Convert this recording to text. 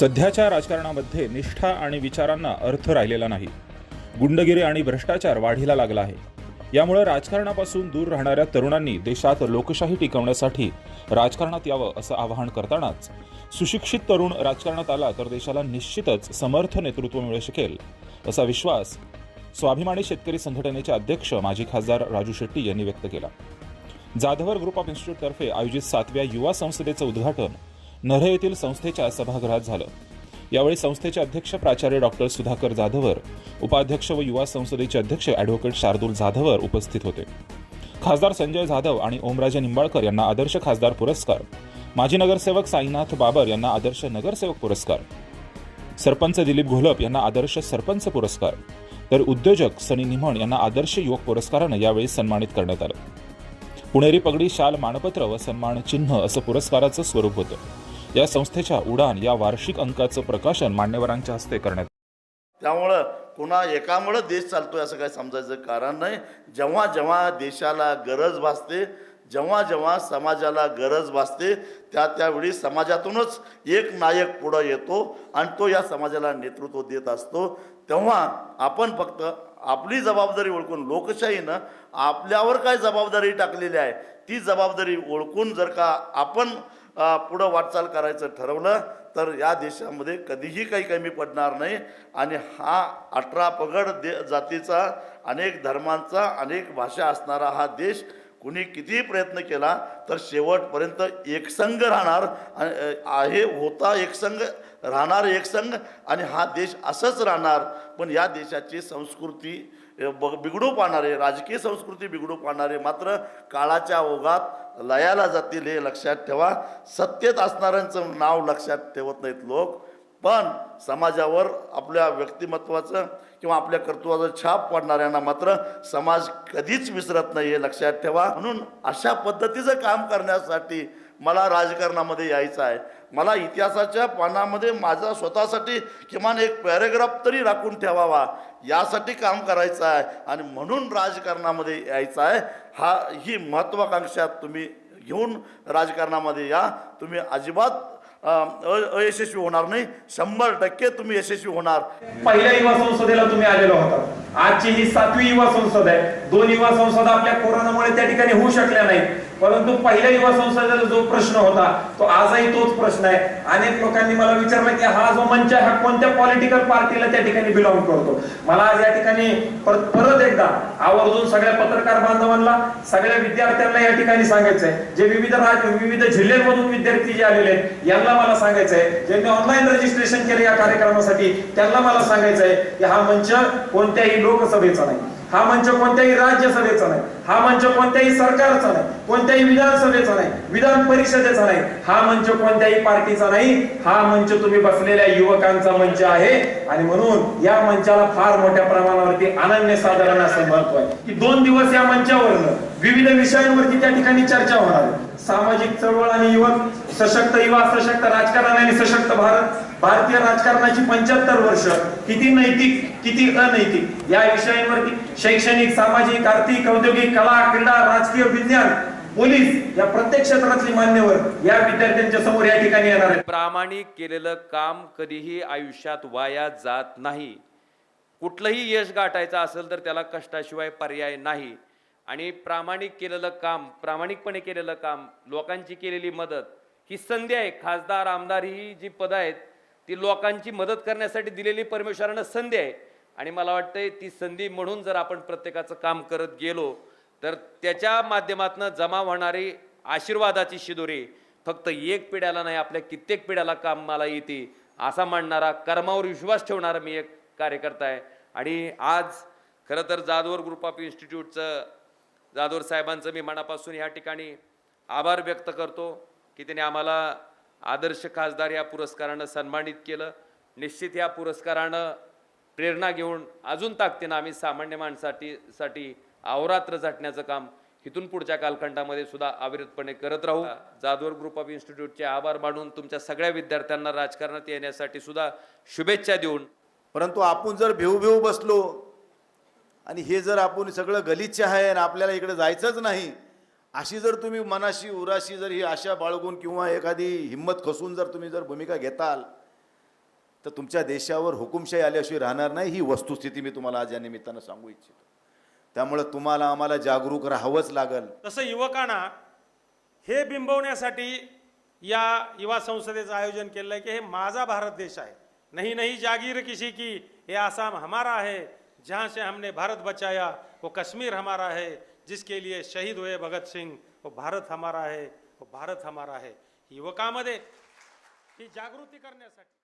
सध्याच्या राजकारणामध्ये निष्ठा आणि विचारांना अर्थ राहिलेला नाही. गुंडगिरी आणि भ्रष्टाचार वाढीला लागला आहे. यामुळे राजकारणापासून दूर राहणाऱ्या तरुणांनी देशात लोकशाही टिकवण्यासाठी राजकारणात यावं असं आवाहन करतानाच सुशिक्षित तरुण राजकारणात आला तर देशाला निश्चितच समर्थ नेतृत्व मिळू शकेल असा विश्वास स्वाभिमानी शेतकरी संघटनेचे अध्यक्ष माजी खासदार राजू शेट्टी यांनी व्यक्त केला. जाधवर ग्रुप ऑफ इन्स्टिट्यूटतर्फे आयोजित सातव्या युवा संसदेचं उद्घाटन नरे येथील संस्थेच्या सभागृहात झालं. यावेळी संस्थेचे अध्यक्ष प्राचार्य डॉक्टर सुधाकर जाधवर उपाध्यक्ष व युवा संसदेचे अध्यक्ष ॲडव्होकेट शार्दूल जाधवर उपस्थित होते. खासदार संजय जाधव आणि ओमराजे निंबाळकर यांना आदर्श खासदार पुरस्कार. माजी नगरसेवक साईनाथ बाबर यांना आदर्श नगरसेवक पुरस्कार. सरपंच दिलीप घोलप यांना आदर्श सरपंच पुरस्कार. तर उद्योजक सनी निमण यांना आदर्श युवक पुरस्कारानं यावेळी सन्मानित करण्यात आलं. पुणेरी पगडी शाल मानपत्र व सन्मान चिन्ह असं पुरस्काराचं स्वरूप होतं. या संस्थेच्या उडान या वार्षिक अंकाचं प्रकाशन मान्यवरांच्या हस्ते करण्यात त्यामुळं कुणा एकामुळं देश चालतोय असं काही समजायचं कारण नाही. जेव्हा जेव्हा देशाला गरज भासते जेव्हा जेव्हा समाजाला गरज भासते त्या त्यावेळी समाजातूनच एक नायक पुढं येतो आणि तो या समाजाला नेतृत्व देत असतो. तेव्हा आपण फक्त आपली जबाबदारी ओळखून लोकशाहीनं आपल्यावर काय जबाबदारी टाकलेली आहे ती जबाबदारी ओळखून जर का आपण पुढं वाटचाल करायचं ठरवलं तर या देशामध्ये कधीही काही कमी पडणार नाही. आणि हा अठरा पगड दे जातीचा अनेक धर्मांचा अनेक भाषा असणारा हा देश कुणी कितीही प्रयत्न केला तर शेवटपर्यंत एकसंघ राहणार. आहे होता एकसंघ राहणार एकसंघ आणि हा देश असंच राहणार. पण या देशाची संस्कृती अ, बिघडू पाहणारे राजकीय संस्कृती बिघडू पाहणारे मात्र काळाच्या ओघात लयाला जातील हे लक्षात ठेवा. सत्तेत असणाऱ्यांचं नाव लक्षात ठेवत नाहीत लोक. पण समाजावर आपल्या व्यक्तिमत्वाचं किंवा आपल्या कर्तृत्वाचं छाप पडणाऱ्यांना मात्र समाज कधीच विसरत नाही हे लक्षात ठेवा. म्हणून अशा पद्धतीचं काम करण्यासाठी मला राजकारणामध्ये यायचं आहे. मला इतिहासाच्या पानामध्ये माझा स्वतःसाठी किमान एक पॅरेग्राफ तरी राखून ठेवावा. यासाठी काम करायचं आहे आणि म्हणून राजकारणामध्ये यायचं आहे. हा ही महत्त्वाकांक्षा तुम्ही घेऊन राजकारणामध्ये या. तुम्ही अजिबात अ, अयशस्वी होणार नाही. शंभर टक्के तुम्ही यशस्वी होणार. पहिल्या युवा संसदेला तुम्ही आलेलो होता. आजची ही सातवी युवा संसद आहे. दोन युवा संसद आपल्या कोरोनामुळे त्या ठिकाणी होऊ शकल्या नाहीत. परंतु पहिल्या युवा संसदेचा जो प्रश्न होता तो आजही तोच प्रश्न आहे. अनेक लोकांनी मला विचारलं की हा जो मंच आहे हा कोणत्या पॉलिटिकल पार्टीला त्या ठिकाणी बिलॉंग करतो? मला आज या ठिकाणी परत एकदा आवर्जून सगळ्या पत्रकार बांधवांना सगळ्या विद्यार्थ्यांना या ठिकाणी सांगायचंय. जे विविध राज्य विविध जिल्ह्यांमधून विद्यार्थी जे आलेले आहेत यांना मला सांगायचंय. ज्यांनी ऑनलाईन रजिस्ट्रेशन केले या कार्यक्रमासाठी त्यांना मला सांगायचंय की हा मंच कोणत्याही कोणत्याही लोकसभेचा नाही. हा मंच कोणत्याही राज्यसभेचा नाही. हा मंच कोणत्याही सरकारचा नाही. कोणत्याही विधानसभेचा नाही. विधान परिषदेचा नाही. हा मंच कोणत्याही पार्टीचा नाही. हा मंच तुम्ही बसलेल्या युवकांचा मंच आहे. आणि म्हणून या मंचाला फार मोठ्या प्रमाणावरती अनन्य साधारण असं महत्त्व आहे. की दोन दिवस या मंचावर विविध विषयांवरती त्या ठिकाणी चर्चा होणार आहे. सामाजिक चळवळ आणि युवक सशक्त युवा सशक्त राजकारण आणि सशक्त भारत भारतीय राजकारणाची पंच्याहत्तर वर्ष किती नैतिक किती अनैतिक. या विषयांवरती शैक्षणिक सामाजिक आर्थिक औद्योगिक कला क्रीडा राजकीय विज्ञान पोलीस या प्रत्येक क्षेत्रातली मान्यवर या विद्यार्थ्यांच्या समोर या ठिकाणी येणार आहे प्रामाणिक केलेलं काम कधीही आयुष्यात वाया जात नाही. कुठलंही यश गाठायचं असेल तर त्याला कष्टाशिवाय पर्याय नाही. आणि प्रामाणिक केलेलं काम प्रामाणिकपणे केलेलं काम लोकांची केलेली मदत ही संधी आहे. खासदार आमदार ही जी पदं आहेत ती लोकांची मदत करण्यासाठी दिलेली परमेश्वरानं संधी आहे. आणि मला वाटतंय ती संधी म्हणून जर आपण प्रत्येकाचं काम करत गेलो तर त्याच्या माध्यमातून जमा होणारी आशीर्वादाची शिदोरी फक्त एक पिढ्याला नाही आपल्या कित्येक पिढ्याला कामाला येते असा मांडणारा कर्मावर विश्वास ठेवणारा मी एक कार्यकर्ता आहे. आणि आज खरं तर जाधवर ग्रुप ऑफ इन्स्टिट्यूटचं जाधवर साहेबांचं मी मनापासून या ठिकाणी आभार व्यक्त करतो की त्यांनी आम्हाला आदर्श खासदार या पुरस्कारानं सन्मानित केलं. निश्चित या पुरस्कारानं प्रेरणा घेऊन अजून ताकदीनं आम्ही सामान्य माणसाठी साठी अहोरात्र झटण्याचं काम इथून पुढच्या कालखंडामध्ये सुद्धा अविरतपणे करत राहू. जाधवर ग्रुप ऑफ इन्स्टिट्यूटचे आभार मानून तुमच्या सगळ्या विद्यार्थ्यांना राजकारणात येण्यासाठी सुद्धा शुभेच्छा देऊन. परंतु आपण जर भिऊ भिऊ बसलो आणि हे जर आपण सगळं गलिच्छ आहे आणि आपल्याला इकडे जायचंच नाही अशी जर तुम्ही मनाशी उराशी जर ही आशा बाळगून किंवा एखादी हिंमत खसून जर तुम्ही जर भूमिका घेताल तर तुमच्या देशावर हुकुमशाही आल्याशिवाय राहणार नाही ही वस्तुस्थिती मी तुम्हाला आज या निमित्तानं सांगू इच्छितो. त्यामुळं तुम्हाला आम्हाला जागरूक राहावंच लागल. तसं युवकांना हे बिंबवण्यासाठी या युवा संसदेचं आयोजन केलं आहे की हे माझा भारत देश आहे. नाही नाही जागीर किशी की हे आसाम हमारा आहे जहाँ से हमने भारत बचाया वो कश्मीर हमारा है जिसके लिए शहीद हुए भगत सिंग वो भारत हमारा है वो भारत हमारा है। युवकामध्ये ही जागृती करण्यासाठी